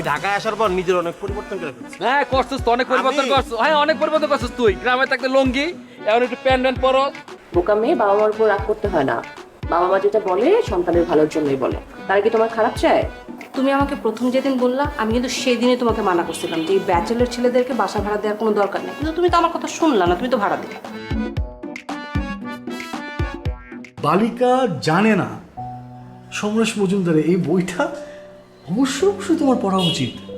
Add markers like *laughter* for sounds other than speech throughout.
আমি ঢাকায় আসার পর নিজের অনেক পরিবর্তন করে ফেলছি। হ্যাঁ করছিস তো অনেক পরিবর্তন করছিস। হ্যাঁ অনেক পরিবর্তন করছিস তুই। গ্রামে থাকতে লঙ্গি এখন একটু প্যান্ট প্যান্ট পরো। বোকা মেয়ে বাবা মার উপর রাগ করতে হয় না। বাবা মা যেটা বলে সন্তানের ভালোর জন্যই বলে। তারা কি তোমার খারাপ চায়? তুমি আমাকে প্রথম যেদিন বললা আমি কিন্তু সেদিনই তোমাকে মানা করছিলাম যে এই ব্যাচেলর ছেলেদেরকে বাসা ভাড়া দেওয়ার কোনো দরকার নেই। কিন্তু তুমি তো আমার কথা শুনলা না তুমি তো ভাড়া দিলে। বালিকা জানে না। সমরেশ মজুমদারের এই বইটা অবশ্যই অবশ্যই তোমার পড়া উচিত।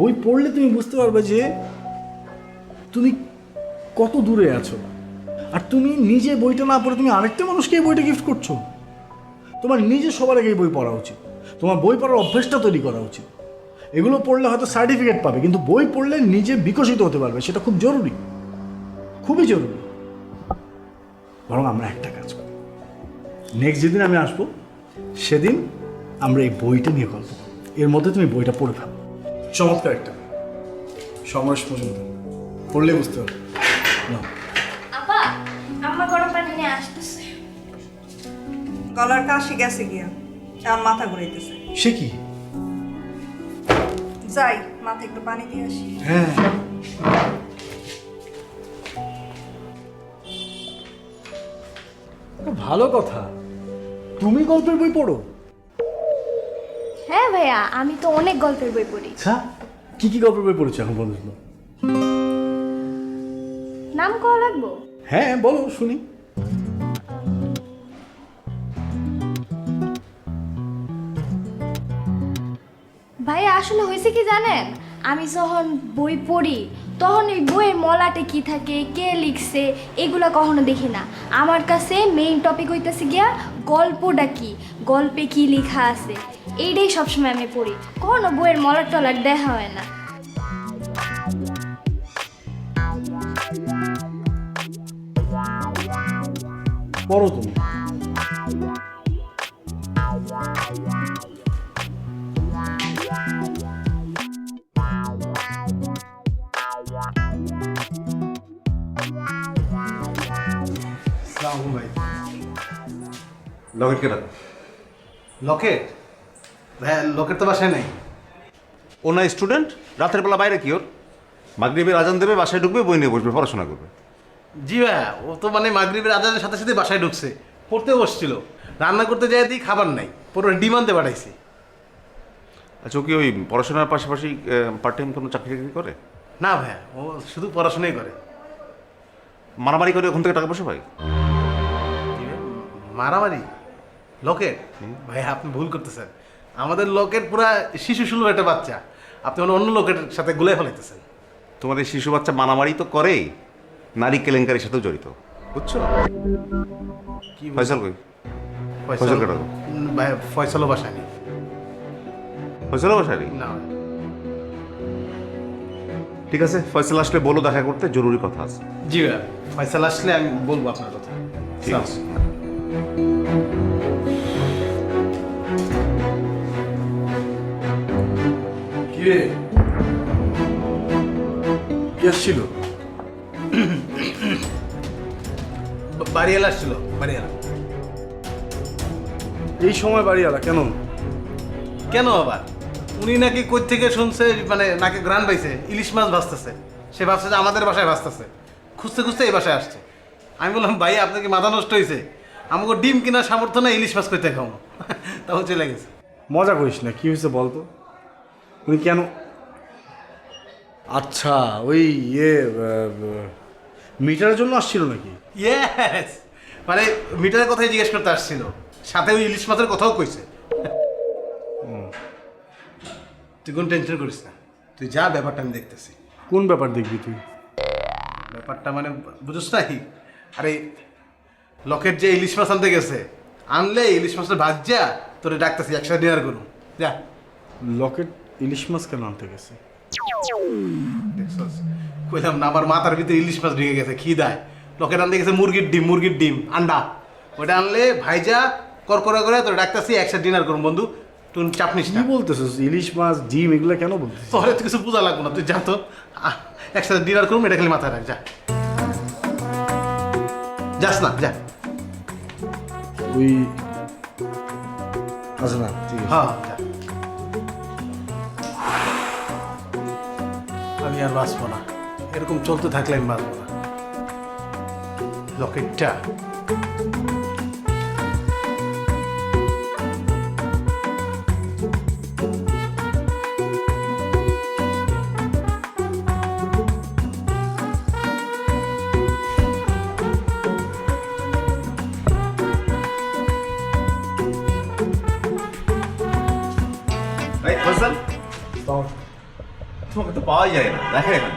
বই পড়লে তুমি বুঝতে পারবে যে তুমি কত দূরে আছো। আর তুমি নিজে বইটা না পড়ে তুমি আরেকটা মানুষকে এই বইটা গিফট করছ। তোমার নিজে সবার আগে বই পড়া উচিত। তোমার বই পড়ার অভ্যেসটা তৈরি করা উচিত। এগুলো পড়লে হয়তো সার্টিফিকেট পাবে, কিন্তু বই পড়লে নিজে বিকশিত হতে পারবে, সেটা খুব জরুরি। খুবই জরুরি। বরং আমরা একটা কাজ করি। নেক্সট যেদিন আমি আসব, সেদিন আমরা এই বইটা নিয়ে গল্প এর মধ্যে তুমি বইটা পড়ে ফেলো। চমৎকার একটা। সমরেশ মজুমদার। পড়লে বুঝতে পারবে। নাও। আপা আম্মা গরম পানি নিয়ে আসতেছে। গলার কাশি গেছে গিয়া। আর মাথা ঘুরাইতেছে। সে কি? যাই মাথা একটু পানি দিয়ে আসি। হ্যাঁ। ভালো কথা। তুমি গল্পের বই পড়ো? হ্যাঁ ভাইয়া আমি তো অনেক গল্পের বই পড়ি। আচ্ছা কি কি গল্পের বই পড়েছো এখন পর্যন্ত? নাম কওয়া লাগবো? হ্যাঁ বলো শুনি। ভাইয়া আসলে হয়েছে কি জানেন? আমি যখন বই পড়ি তখন ওই বইয়ের মলাটে কি থাকে কে লিখছে এগুলো কখনো দেখি না। আমার কাছে মেইন টপিক হইতেছে গিয়া গল্পটা কি? গল্পে কি লেখা আছে? এইটাই সবসময় আমি পড়ি। কখনো বইয়ের মলাট টলাট দেখা হয় না। পড়ো তুমি। লকেট কেটা লকেট? হ্যাঁ লকেট তো বাসায় নাই। ও না স্টুডেন্ট রাতের বেলা বাইরে কি ওর? মাগরিবের আজান দেবে বাসায় ঢুকবে বই নিয়ে বসবে পড়াশোনা করবে। জি ভাইয়া ও তো মানে মাগরিবের আজানের সাথে সাথে বাসায় ঢুকছে পড়তে বসছিল। রান্না করতে যাই দিই খাবার নাই পুরো ডিমান্ডে পাঠাইছি। আচ্ছা ও কি ওই পড়াশোনার পাশাপাশি পার্ট টাইম কোনো চাকরি টাকরি করে? না ভাইয়া ও শুধু পড়াশোনাই করে। মারামারি করে ওখান থেকে টাকা পয়সা পাই ভাই, মারামারি? লকেট ভাইয়া আপনি ভুল করতেছেন। আমাদের লকেট পুরা শিশু সুলভ একটা বাচ্চা। আপনি অন্য অন্য লোকের সাথে গুলে ফেলাইতেছেন। তোমাদের শিশু বাচ্চা মারামারি তো করেই নারী কেলেঙ্কারির সাথেও জড়িত। বুঝছ? কি ফয়সাল কই? ফয়সাল ফয়সাল কাটা নেই ফয়সালও বাসায় নেই? না। ঠিক আছে ফয়সাল আসলে বলো দেখা করতে জরুরি কথা আছে। জি ফয়সাল আসলে আমি বলব আপনার কথা। ঠিক আছে। কি? রে আসছিল? বাড়িওয়ালা আসছিল বাড়িওয়ালা। এই সময় বাড়ি কেন? কেন আবার? উনি নাকি কই থেকে শুনছে মানে নাকি গ্রান পাইছে ইলিশ মাছ ভাসতেছে সে ভাবছে যে আমাদের বাসায় ভাসতেছে খুঁজতে খুঁজতে এই বাসায় আসছে। আমি বললাম ভাই আপনার কি মাথা নষ্ট হয়েছে আমাকে ডিম কেনার সামর্থ্য না ইলিশ মাছ করতে খাও *laughs* তাও চলে গেছে। মজা করিস না কি হয়েছে বলতো? উনি কেন? আচ্ছা ওই ইয়ে মিটারের জন্য আসছিল নাকি? ইয়েস মানে মিটারের কথাই জিজ্ঞেস করতে আসছিল। সাথে ওই ইলিশ মাছের কথাও কইছে। তুই কোন টেনশন করিস না। তুই যা ব্যাপারটা আমি দেখতেছি। কোন ব্যাপার দেখবি তুই? ব্যাপারটা মানে বুঝছ নাই? আরে লকেট যে ইলিশ মাছ আনতে গেছে আনলে ইলিশ মাছের ভাজ্যা তোরে ডাকতেছি একসাথে ডিনার করুন যা। লকেট ইলিশ মাছ কেন আনতে গেছে? দেখছস? কইলাম না আমার মাথার ভিতরে ইলিশ মাছ ঢুকে গেছে কি দেয় লোকের আনতে গেছে মুরগির ডিম মুরগির ডিম আন্ডা। ওটা আনলে ভাইজা করকরে করে তোর ডাকতেছি একসাথে ডিনার করুন বন্ধু। তুই চাপ নিস কি বলতেছিস? ইলিশ মাছ ডিম এগুলো কেন বলতেছিস? তোরে তো কিছু বোঝা লাগবো না তুই যা তো। একসাথে ডিনার করুন এটা খালি মাথায় রাখ যা। যাস না যা। ওই আচ্ছা না ঠিক আছে। হ্যাঁ আমি আর বাঁচবো না। এরকম চলতে থাকলে আমি বাঁচবো না। লকেটটা। পাওয়াই যায় না দেখা যায় না।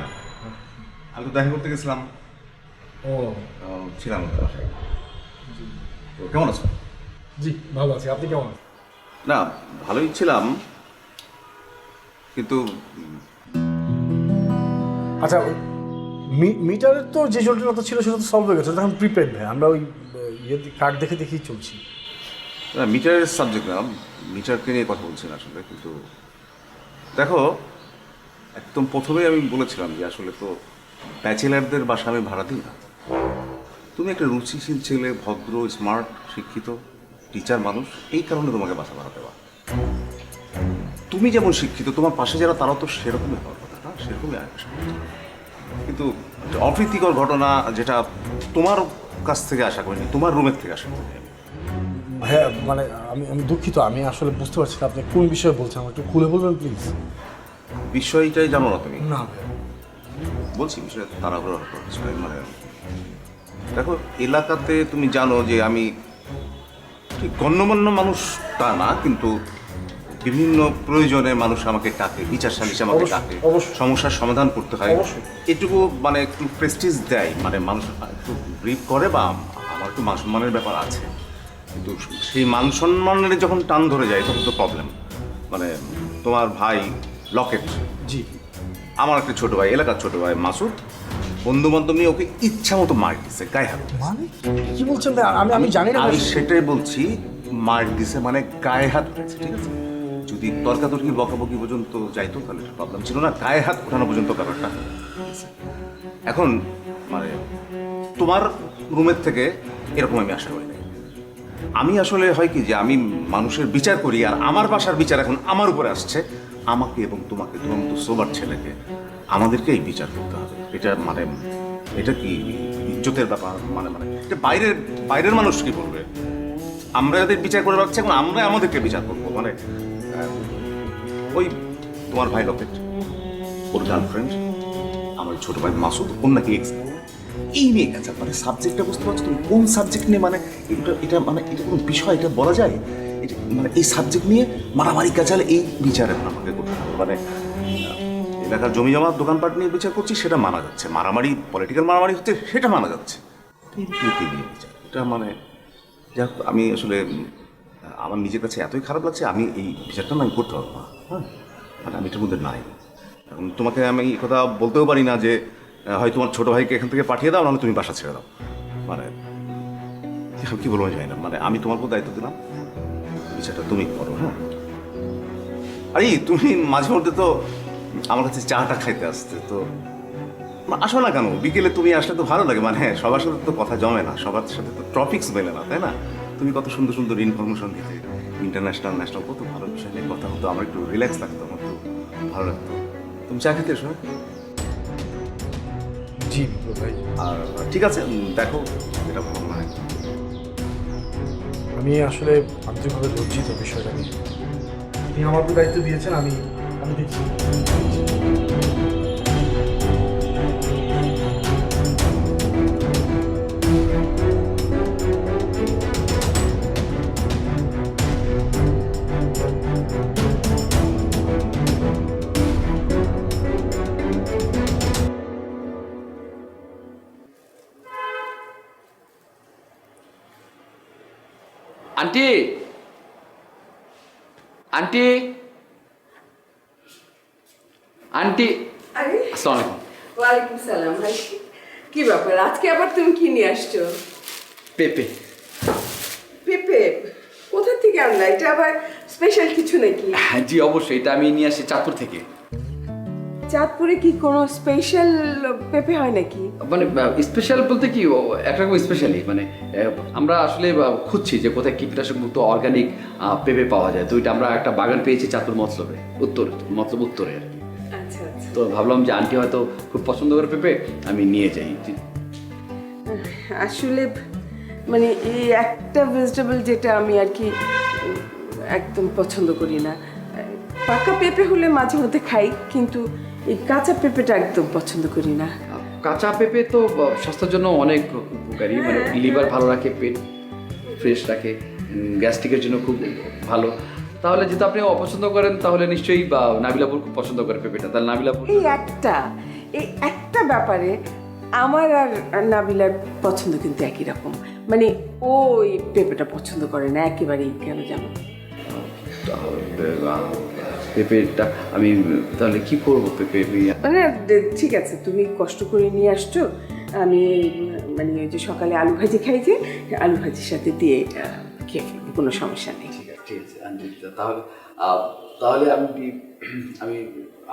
আমি তো দেখা করতে গেছিলাম। ও। ছিলাম তো কেমন আছো? জি ভালো আছি। আপনি কেমন? আছেন না ভালোই ছিলাম। কিন্তু আচ্ছা মিটারের তো যে জটিলতা ছিল সেটা তো সলভ হয়ে গেছে। তখন প্রিপেড ভাই। আমরা ওই ইয়ে কার্ড দেখে দেখেই চলছি। না, মিটারের সাবজেক্ট না। মিটারকে নিয়ে কথা বলছি না আসলে কিন্তু দেখো একদম প্রথমেই আমি বলেছিলাম যে আসলে তো ব্যাচেলারদের বাসা আমি ভাড়া দিই না। তুমি একটা রুচিশীল ছেলে, ভদ্র স্মার্ট শিক্ষিত টিচার মানুষ, এই কারণে তোমাকে বাসা ভাড়া দেওয়া তুমি যেমন শিক্ষিত, তোমার পাশে যারা তারা তো সেরকমই হওয়ার কথা না সেরকমই আশা কিন্তু অপ্রীতিকর ঘটনা যেটা তোমার কাছ থেকে আশা করিনি, তোমার রুমের থেকে আশা করিনি। হ্যাঁ মানে আমি আমি দুঃখিত, আমি আসলে বুঝতে পারছি না আপনি কোন বিষয়ে বলছেন, আমাকে একটু খুলে বলবেন প্লিজ বিষয়টাই জানো না তুমি? না। বলছি বিষয়ে তাড়াহুড়ো করছি মানে দেখো এলাকাতে তুমি জানো যে আমি ঠিক গণ্যমান্য মানুষ তা না কিন্তু বিভিন্ন প্রয়োজনে মানুষ আমাকে ডাকে বিচার সালিশ আমাকে ডাকে সমস্যার সমাধান করতে হয়। অবশ্যই। এটুকু মানে একটু প্রেস্টিজ দেয় মানে মানুষ একটু ব্রিফ করে বা আমার একটু মান সম্মানের ব্যাপার আছে। কিন্তু সেই মান সম্মানের যখন টান ধরে যায় তখন তো প্রবলেম মানে তোমার ভাই লকেট। জি। আমার একটা ছোট ভাই এলাকার ছোট ভাই মাসুদ। বন্ধু বান্ধব নিয়ে ওকে ইচ্ছা মতো মার দিছে গায়ে হাত মানে? কি বলছেন ভাই? আমি আমি জানি না আমি সেটাই বলছি মার দিছে মানে গায়ে হাত উঠেছে ঠিক আছে? যদি তর্কাতর্কি বকাবকি পর্যন্ত যাইতো তাহলে প্রবলেম ছিল না। গায়ে হাত ওঠানো পর্যন্ত ব্যাপারটা। এখন মানে তোমার রুমের থেকে এরকম আমি আশা করি। আমি আসলে হয় কি যে আমি মানুষের বিচার করি আর আমার বাসার বিচার এখন আমার উপরে আসছে। আমাকে এবং তোমাকে তোমার মতো সোবার ছেলেকে আমাদেরকে এই বিচার করতে হবে। এটা মানে এটা কি ইজ্জতের ব্যাপার? মানে মানে এটা বাইরের বাইরের মানুষ কি বলবে? আমরা যাদের বিচার করে রাখছি, এখন আমরা আমাদেরকে বিচার করব। মানে ওই তোমার ভাই লকেট ওর গার্লফ্রেন্ড আমার ছোট ভাই মাসুদ, ওর নাকি এই নিয়ে গেছে। মানে সাবজেক্টটা বুঝতে পারছ তুমি? কোন সাবজেক্ট নিয়ে মানে এটা এটা মানে এটা কোনো বিষয়, এটা বলা যায়? মানে এই সাবজেক্ট নিয়ে মারামারি কাচালে এই বিচার এখন আমাকে করতে হবে। মানে এলাকার জমি জমা দোকানপাট নিয়ে বিচার করছি, সেটা মানা যাচ্ছে। মারামারি পলিটিক্যাল মারামারি হচ্ছে, সেটা মানা যাচ্ছে। এটা মানে যাক আমি আসলে, আমার নিজের কাছে এতই খারাপ লাগছে, আমি এই বিচারটা আমি করতে পারব না। হ্যাঁ? মানে আমি এটার মধ্যে নাই। এখন তোমাকে আমি এই কথা বলতেও পারি না যে, হয় তোমার ছোটো ভাইকে এখান থেকে পাঠিয়ে দাও, নাহলে তুমি বাসা ছেড়ে দাও। মানে এখন কি বলব আমি জানি না। মানে আমি তোমার উপর দায়িত্ব দিলাম। বিচারটা তুমি করো হ্যাঁ? আরে তুমি মাঝে মধ্যে তো আমার কাছে চাটা খাইতে আসতে তো আসো না কেন? বিকেলে তুমি আসলে তো ভালো লাগে। মানে হ্যাঁ সবার সাথে তো কথা জমে না সবার সাথে তো টপিক্স মেলে না তাই না? তুমি কত সুন্দর সুন্দর ইনফরমেশন দিতে ইন্টারন্যাশনাল ন্যাশনাল কত ভালো বিষয় নিয়ে কথা হতো আমার একটু রিল্যাক্স লাগতো আমার একটু ভালো লাগতো। তুমি চা খেতে এসো হ্যাঁ? জি ভাই। আর ঠিক আছে দেখো যেটা ভালো মানে আমি আসলে আন্তরিকভাবে লজ্জিত বিষয়টা নিয়ে। আপনি আমার দায়িত্ব দিয়েছেন আমি আমি দেখছি। আন্টি আন্টি আন্টি আসসালামু আলাইকুম সালাম ভাই। কি ব্যাপার? আজকে আবার তুমি কি নিয়ে আসছো? পেপে পেঁপে কোথা থেকে আনলা? এটা আবার স্পেশাল কিছু নাকি? হ্যাঁ জি অবশ্যই। এটা আমি নিয়ে আসি চাঁদপুর থেকে। চাঁদপুরে কি কোনো স্পেশাল পেঁপে হয় নাকি? মানে স্পেশাল বলতে কি একরকম স্পেশালি মানে আমরা আসলে খুঁজছি যে কোথায় কীটনাশক মুক্ত অর্গানিক পেঁপে পাওয়া যায়। তো এটা আমরা একটা বাগান পেয়েছি চাঁদপুর মতলবে উত্তর মতলব উত্তরে আর কি। আচ্ছা আচ্ছা। তো ভাবলাম যে আন্টি হয়তো খুব পছন্দ করে পেঁপে আমি নিয়ে যাই। আসলে মানে এই একটা ভেজিটেবল যেটা আমি আর কি একদম পছন্দ করি না। পাকা পেঁপে হলে মাঝে মধ্যে খাই কিন্তু এই কাঁচা পেঁপেটা একদম পছন্দ করি না। কাঁচা পেঁপে তো স্বাস্থ্যের জন্য অনেক উপকারী। মানে লিভার ভালো রাখে পেট ফ্রেশ রাখে গ্যাস্ট্রিকের জন্য খুব ভালো। তাহলে যেহেতু আপনি অপছন্দ করেন তাহলে নিশ্চয়ই বা নাবিলাপুর খুব পছন্দ করে পেঁপেটা। তাহলে নাবিলাপুর এই একটা এই একটা ব্যাপারে আমার আর নাবিলার পছন্দ কিন্তু একই রকম। মানে ও এই পেঁপেটা পছন্দ করে না একেবারেই কেন জানো? পেঁপেটা আমি তাহলে কি করব পেঁপে মানে ঠিক আছে তুমি কষ্ট করে নিয়ে আসছো। আমি মানে ওই যে সকালে আলু ভাজি খাই যে আলু ভাজির সাথে দিয়ে খেয়ে ফেলব কোনো সমস্যা নেই। ঠিক আছে ঠিক আছে আন্টি, তাহলে তাহলে আমি আমি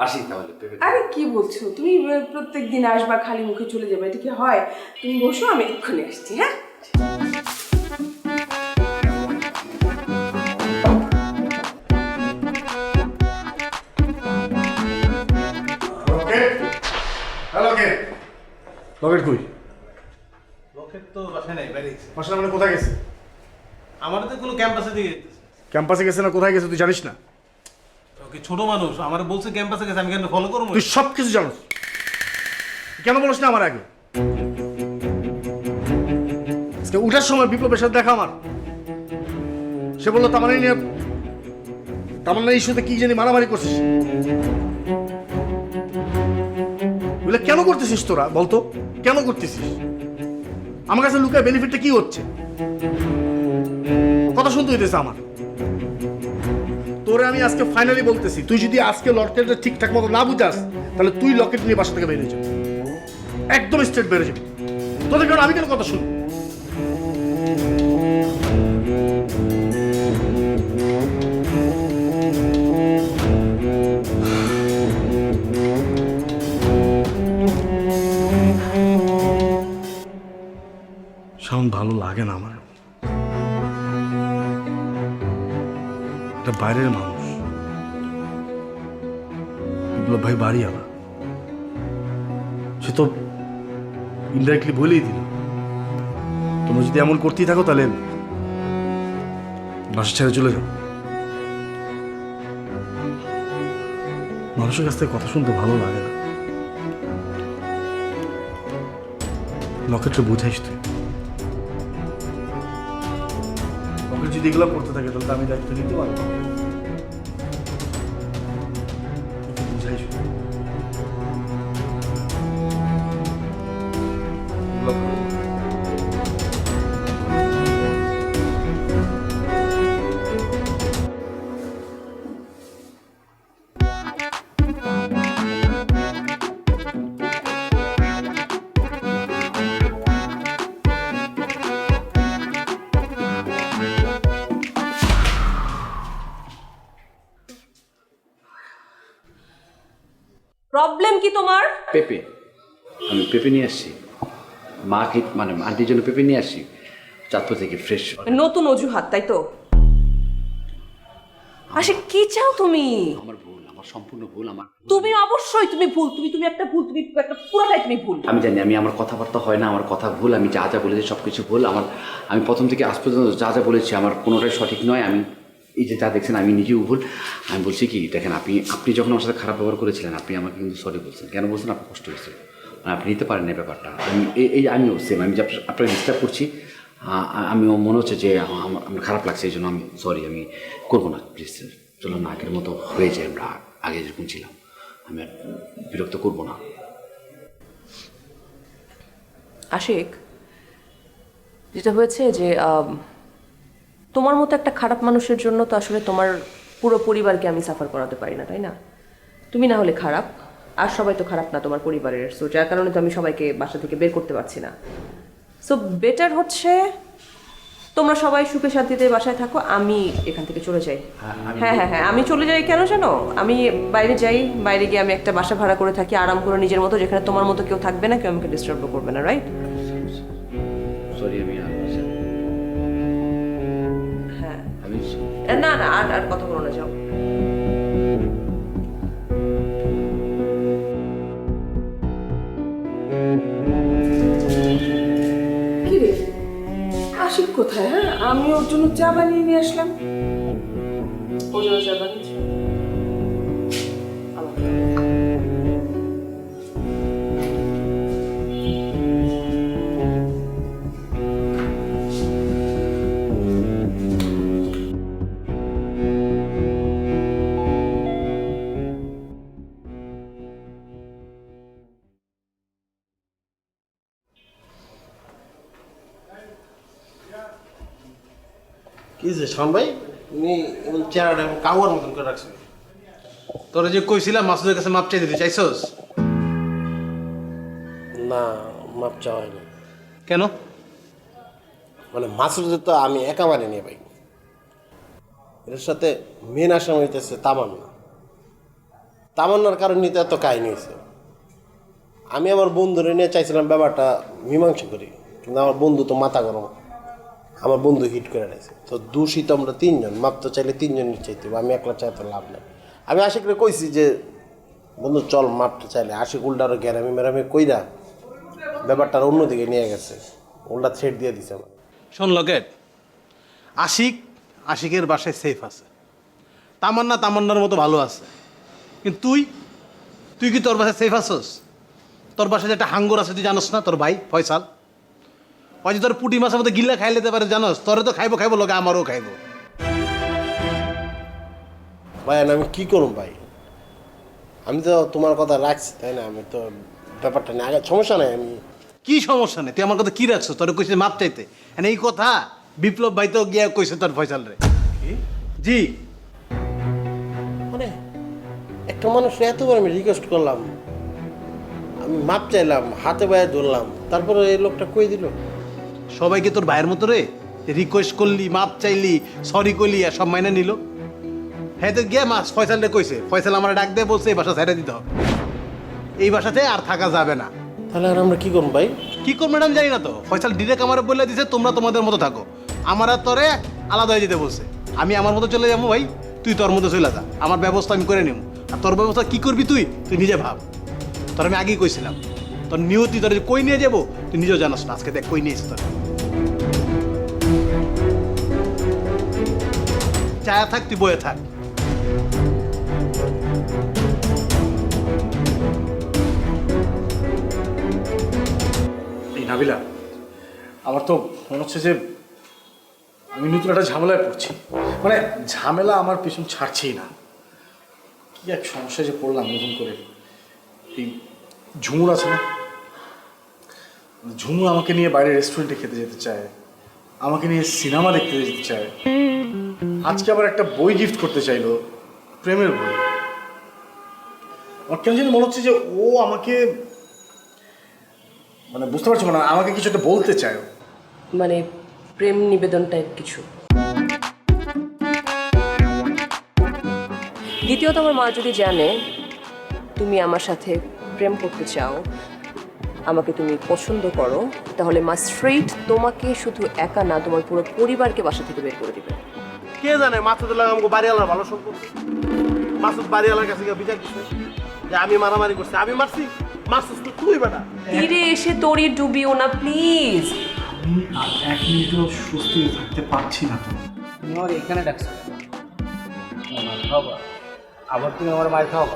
আসি তাহলে পেঁপে আরে কি বলছো? তুমি প্রত্যেক দিন আসবা খালি মুখে চলে যাবে এটা কি হয়? তুমি বসো আমি এক্ষুনি আসছি হ্যাঁ? লকেট কই? লোকের তো বাসায় নাই বেরিয়েছে মাসা মানে কোথায় গেছে? আমাদের তো কোনো ক্যাম্পাসে যেতেছে ক্যাম্পাসে গেছে না কোথায় গেছে তুই জানিস না? ওকে ছোট মানুষ? আমার বলছে ক্যাম্পাসে গেছে আমি কেন ফলো করব? তুই সব কিছু জানোস। কেন বলিস না আমার আগে? আজকে উঠার সময় বিপ্লবের সাথে দেখা আমার। সে বলল তামান্না নিয়ে তামান্না ইস্যুতে কি জানি মারামারি করছিস। বলে কেন করতেছিস তোরা? বলতো। কেন করতেছিস? আমার কাছে লুকায় বেনিফিটটা কি হচ্ছে? কথা শুনতে হইতেছে আমার। তোরে আমি আজকে ফাইনালি বলতেছি, তুই যদি আজকে লকেটটা ঠিকঠাক মতো না বুঝাস, তাহলে তুই লকেট নিয়ে বাসা থেকে বেরিয়ে যাবি। একদম স্ট্রেট বেরিয়ে যাবি। তোদের কারণ আমি কেন কথা শুনি শাওন ভালো লাগে না আমার। বাইরের মানুষ। ভাই বাড়ি আলা সে তো ইনডাইরেক্টলি বলেই দিল। তোমরা যদি এমন করতেই থাকো তাহলে বাসা ছেড়ে চলে যাও। মানুষের কাছ থেকে কথা শুনতে ভালো লাগে না। লকেটটা বুঝাইস তুই। যদি এগুলো করতে থাকে তাহলে আমি দায়িত্ব নিতে পারব। প্রবলেম কি তোমার? পেঁপে। আমি পেঁপে নিয়ে আসছি। মা কি মানে আন্টির জন্য পেঁপে নিয়ে আসছি। চাঁদপুর থেকে ফ্রেশ নতুন অজুহাত তাই তো? আসে কি চাও তুমি? আমার ভুল আমার সম্পূর্ণ ভুল আমার তুমি অবশ্যই তুমি ভুল তুমি তুমি একটা ভুল তুমি একটা পুরোটাই তুমি ভুল। আমি জানি আমি আমার কথাবার্তা হয় না আমার কথা ভুল আমি যা যা বলেছি সব কিছু ভুল আমার আমি প্রথম থেকে আজ পর্যন্ত যা যা বলেছি আমার কোনোটাই সঠিক নয় আমি এই যে যা দেখছেন, আমি নিজেও ভুল। আমি বলছি কি, দেখেন, আপনি আপনি যখন আমার সাথে খারাপ ব্যবহার করেছিলেন, আপনি আমাকে কিন্তু সরি বলছেন। কেন বলছেন? আপনার কষ্ট হয়েছে। মানে আপনি নিতে পারেন এই ব্যাপারটা। আমি, এই আমিও সেম আমি আপনাকে ডিস্টার্ব করছি। আমিও মনে হচ্ছে যে আমার খারাপ লাগছে, এই জন্য আমি সরি আমি করব না। প্লিজ চলো না আগের মতো হয়ে যায় আমরা, আগে যেরকম ছিলাম। আমি আর বিরক্ত করব না। আশিক, যেটা হয়েছে যে তোমার মতো একটা খারাপ মানুষের জন্য তো আসলে তোমার পুরো পরিবারকে আমি সাফার করাতে পারি না তাই না? তুমি না হলে খারাপ আর সবাই তো খারাপ না তোমার পরিবারের। সো যার কারণে তো আমি সবাইকে বাসা থেকে বের করতে পারছি না। সো বেটার হচ্ছে তোমরা সবাই সুখে শান্তিতে বাসায় থাকো আমি এখান থেকে চলে যাই। হ্যাঁ হ্যাঁ হ্যাঁ আমি চলে যাই কেন জানো? আমি বাইরে যাই বাইরে গিয়ে আমি একটা বাসা ভাড়া করে থাকি আরাম করে নিজের মতো যেখানে তোমার মতো কেউ থাকবে না কেউ আমাকে ডিস্টার্ব করবে না রাইট সরি আমি না না, আর আর কথা বলো না, যাও। কি আশিক কোথায় হ্যাঁ? আমি ওর জন্য চা বানিয়ে নিয়ে আসলাম। ওর জন্য চা বানিয়েছো? যে শাম ভাই উনি চেহারাটা কাউয়ার মতন করে রাখছেন তোরা যে কইছিলাম মাসুদের কাছে মাপ চাই দিতে চাইছস? না মাপ চাওয়া হয়নি। কেন? মানে মাসুদের তো আমি একা মারিনি ভাই এর সাথে মেন আসাম হইতেছে তামান্না। তামান্নার কারণে তো এত কাহিনী হয়েছে আমি আমার বন্ধুরে নিয়ে চাইছিলাম ব্যাপারটা মীমাংসা করি কিন্তু আমার বন্ধু তো মাথা গরম। আমার বন্ধু হিট করে নিয়েছে তো দূষিত আমরা তিনজন, মাপ তো চাইলে তিনজন চাইতে আমি একলা চাইতে লাভ নেই। আমি আশিকরে কইছি যে, বন্ধু চল মাপটা চাইলে। আশিক উল্টারও গ্যারামি মেরামি কইরা ব্যাপারটা অন্যদিকে নিয়ে গেছে। উল্টা থ্রেড দিয়ে দিছে আমার শোন লকেট, আশিক, আশিকের বাসায় সেফ আছে। তামান্না তামান্নার মতো ভালো আছে। কিন্তু তুই তুই কি তোর বাসায় সেফ আছস? তোর বাসায় যে একটা হাঙ্গর আছে, তুই জানোস না? তোর ভাই, ফয়সাল। ওই যে তোর পুটি মাছের মধ্যে গিল্লা খাই লেতে পারে জানোস? তোরে তো খাইবো খাইবো লোকে আমারও খাইবো। ভাই আমি কি করুম ভাই? আমি তো তোমার কথা রাখছি তাই না? আমি তো ব্যাপারটা নিয়ে আগে সমস্যা নাই আমি কি সমস্যা নেই? তুই আমার কথা কি রাখছো? তোর কইছে মাপ চাইতে। এন এই কথা বিপ্লব ভাই তো গিয়া কইছে তোর ফয়সাল রে। জি। মানে একটা মানুষ এতবার আমি রিকোয়েস্ট করলাম আমি মাপ চাইলাম হাতে পায়ে ধরলাম তারপরে এই লোকটা কই দিল? সবাইকে তোর ভাইয়ের মতো রে? রিকোয়েস্ট করলি মাপ চাইলি সরি করলি আর সব মাইনে নিল। হ্যাঁ তো গিয়ে মাস ফয়সালটা কইছে। ফয়সাল আমার ডাক দিয়ে বলছে এই বাসা ছেড়ে দিতে হবে। এই বাসাতে আর থাকা যাবে না। তাহলে আর আমরা কি করব ভাই? কি করব ম্যাডাম জানি না তো। ফয়সাল ডিরেক্ট আমার বলে দিছে তোমরা তোমাদের মতো থাকো। আমার আর তোরে আলাদা হয়ে যেতে বলছে। আমি আমার মতো চলে যাব ভাই তুই তোর মতো চলে যা। আমার ব্যবস্থা আমি করে নেব। আর তোর ব্যবস্থা কি করবি তুই? তুই নিজে ভাব। তোর আমি আগেই কইছিলাম। তোর নিয়তি তোর কই নিয়ে যাব তুই নিজেও জানাস না, আজকে দেখ কই নিয়েছিস তোর। চায়া থাক, তুই বয়ে থাক। এই নাবিলা, আমার তো মনে হচ্ছে যে আমি নতুন একটা ঝামেলায় পড়ছি। মানে ঝামেলা আমার পিছন ছাড়ছেই না। কি এক সমস্যায় যে পড়লাম নতুন করে। এই ঝুমুর আছে না? ঝুমুর আমাকে নিয়ে বাইরে রেস্টুরেন্টে খেতে যেতে চায়। আমাকে নিয়ে সিনেমা দেখতে যেতে চায়। আজকে আবার একটা বই গিফট করতে চাইলো, প্রেমের বই। আমার কেন মনে হচ্ছে যে ও আমাকে মানে বুঝতে পারছ না আমাকে কিছু একটা বলতে চায়। মানে প্রেম নিবেদন টাইপ কিছু। দ্বিতীয়ত আমার মা যদি জানে তুমি আমার সাথে প্রেম করতে চাও আমাকে তুমি পছন্দ করো তাহলে মা স্ট্রেইট তোমাকে শুধু একা না তোমার পুরো পরিবারকে বাসা থেকে বের করে দিবে। কে জানে মাসুদের লাগে আমাকে বাড়িওয়ালার ভালো সম্পর্ক মাসুদ বাড়িওয়ালার কাছে গিয়ে বিচার করছে যে আমি মারামারি করছি আমি মারছি? মারছিস তো তুই বেটা। ফিরে এসে তোরই ডুবিও না প্লিজ। আমি আর এক মিনিটও সুস্থ থাকতে পারছি না তো। তুমি আমার এখানে ডাকছো আবার তুমি আমার মায়ের খাওয়া